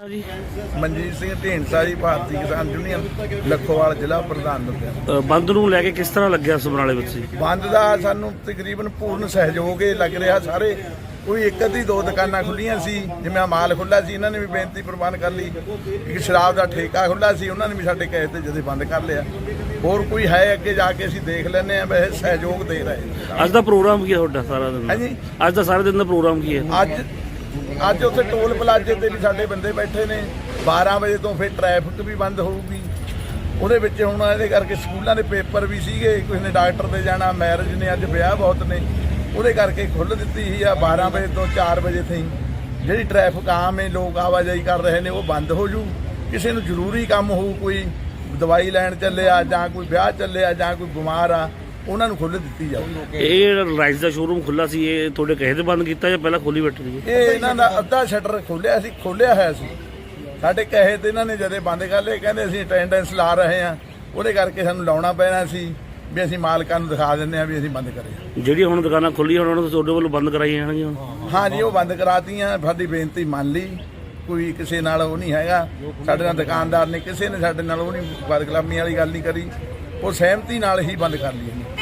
ਮਨਜੀਤ ਸਿੰਘ ਢੇਂਸਾ ਜੀ ਭਾਰਤੀ ਕਿਸਾਨ ਯੂਨੀਅਨ ਲੱਖੋਵਾਲ ਜ਼ਿਲ੍ਹਾ ਪ੍ਰਧਾਨ ਅ, ਬੰਦ ਨੂੰ ਲੈ ਕੇ ਕਿਸ ਤਰ੍ਹਾਂ ਲੱਗਿਆ ਸਮਰਾਲੇ ਵਿੱਚ ਜੀ ਬੰਦ ਦਾ ਸਾਨੂੰ ਤਕਰੀਬਨ ਪੂਰਨ ਸਹਿਯੋਗ ਇਹ ਲੱਗ ਰਿਹਾ ਸਾਰੇ ਕੋਈ ਇੱਕ ਅੱਧੀ ਦੋ ਦੁਕਾਨਾਂ ਖੁੱਲੀਆਂ ਸੀ ਜਿਵੇਂ ਆਹ ਮਾਲ ਖੁੱਲਾ ਸੀ ਇਹਨਾਂ ਨੇ ਵੀ ਬੇਨਤੀ ਪ੍ਰਵਾਨ ਕਰ ਲਈ ਇੱਕ ਸ਼ਰਾਬ ਦਾ ਠੇਕਾ ਖੁੱਲਾ ਸੀ ਉਹਨਾਂ ਨੇ ਵੀ ਸਾਡੇ ਕਹੇ ਤੇ ਜਦੇ ਬੰਦ ਕਰ ਲਿਆ ਹੋਰ ਕੋਈ ਹੈ ਅੱਗੇ ਜਾ ਕੇ ਅਸੀਂ ਦੇਖ ਲੈਂਦੇ ਆ ਵੈਸੇ ਸਹਿਯੋਗ ਦੇ ਰਹੇ। ਅੱਜ ਦਾ ਪ੍ਰੋਗਰਾਮ ਕੀ ਹੈ ਤੁਹਾਡਾ ਸਾਰਾ ਦਿਨ ਦਾ? ਹਾਂਜੀ। ਅੱਜ ਦਾ ਸਾਰੇ ਦਿਨ ਦਾ ਪ੍ਰੋਗਰਾਮ ਕੀ ਹੈ ਅੱਜ ਅੱਜ ਉੱਥੇ ਟੋਲ ਪਲਾਜ਼ੇ ਤੇ ਵੀ ਸਾਡੇ ਬੰਦੇ ਬੈਠੇ ਨੇ। 12 ਵਜੇ ਤੋਂ ਫਿਰ ਟ੍ਰੈਫਿਕ ਵੀ ਬੰਦ ਹੋਊਗੀ। ਉਹਦੇ ਵਿੱਚ ਹੁਣ ਇਹਦੇ ਕਰਕੇ ਸਕੂਲਾਂ ਦੇ ਪੇਪਰ ਵੀ ਸੀਗੇ। ਕਿਸੇ ਨੇ ਡਾਕਟਰ ਦੇ ਜਾਣਾ, ਮੈਰਿਜ ਨੇ, ਅੱਜ ਵਿਆਹ ਬਹੁਤ ਨੇ। ਉਹਦੇ ਕਰਕੇ ਖੁੱਲ੍ਹ ਦਿੱਤੀ ਸੀ ਆ 12 ਵਜੇ ਤੋਂ 4 ਵਜੇ ਤਾਈਂ। ਜਿਹੜੀ ਟ੍ਰੈਫਿਕ ਆਮ ਹੈ, ਲੋਕ ਆਵਾਜਾਈ ਕਰ ਰਹੇ ਨੇ, ਉਹ ਬੰਦ ਹੋ ਜੂ। ਕਿਸੇ ਨੂੰ ਜ਼ਰੂਰੀ ਕੰਮ ਹੋਊ, ਕੋਈ ਦਵਾਈ ਲੈਣ ਚੱਲਿਆ ਜਾਂ ਕੋਈ ਵਿਆਹ ਚੱਲਿਆ ਜਾਂ ਕੋਈ ਬਿਮਾਰ ਆ ਉਹਨਾਂ ਨੂੰ ਖੁੱਲ੍ਹ ਦਿੱਤੀ ਜਾਊ ਇਹ ਰਾਈਸ ਦਾ ਸ਼ੋਰੂਮ ਖੁੱਲਾ ਸੀ ਇਹ ਤੁਹਾਡੇ ਕਹੇ ਤੇ ਬੰਦ ਕੀਤਾ ਜਾਂ ਪਹਿਲਾਂ ਖੋਲੀ ਬੈਠੀ ਸੀ? ਇਹ ਇਹਨਾਂ ਦਾ ਅੱਧਾ ਸ਼ਟਰ ਖੋਲਿਆ ਸੀ ਖੋਲਿਆ ਹੋਇਆ ਸੀ। ਸਾਡੇ ਕਹੇ ਤੇ ਇਹਨਾਂ ਨੇ ਜਦੇ ਬੰਦ ਕਰ ਲਏ ਕਹਿੰਦੇ ਅਸੀਂ ਅਟੈਂਡੈਂਸ ਲਾ ਰਹੇ ਹਾਂ। ਉਹਦੇ ਕਰਕੇ ਸਾਨੂੰ ਲਾਉਣਾ ਪੈਣਾ ਸੀ ਵੀ ਅਸੀਂ ਮਾਲਕਾਂ ਨੂੰ ਦਿਖਾ ਦਿੰਦੇ ਹਾਂ ਵੀ ਅਸੀਂ ਬੰਦ ਕਰੇ। ਹਾਂ। ਜਿਹੜੀਆਂ ਹੁਣ ਦੁਕਾਨਾਂ ਖੁੱਲੀਆਂ ਉਹਨਾਂ ਨੂੰ ਤੁਹਾਡੇ ਵੱਲੋਂ ਬੰਦ ਕਰਾਈਆਂ ਜਾਣਗੀਆਂ ਹੁਣ। ਹਾਂ ਜੀ ਉਹ ਬੰਦ ਕਰਾਤੀਆਂ। ਸਾਡੀ ਬੇਨਤੀ ਮੰਨ ਲਈ। ਕੋਈ ਕਿਸੇ ਨਾਲ ਉਹ ਨਹੀਂ ਹੈਗਾ। ਸਾਡੇ ਨਾਲ ਦੁਕਾਨਦਾਰ ਨੇ ਕਿਸੇ ਨੇ ਸਾਡੇ ਨਾਲ ਉਹ ਨਹੀਂ ਬਦਕਲਾਮੀ ਵਾਲੀ ਗੱਲ ਨਹੀਂ ਕਰੀ। ਉਹ ਸਹਿਮਤੀ ਨਾਲ ਹੀ ਬੰਦ ਕਰ ਲਈ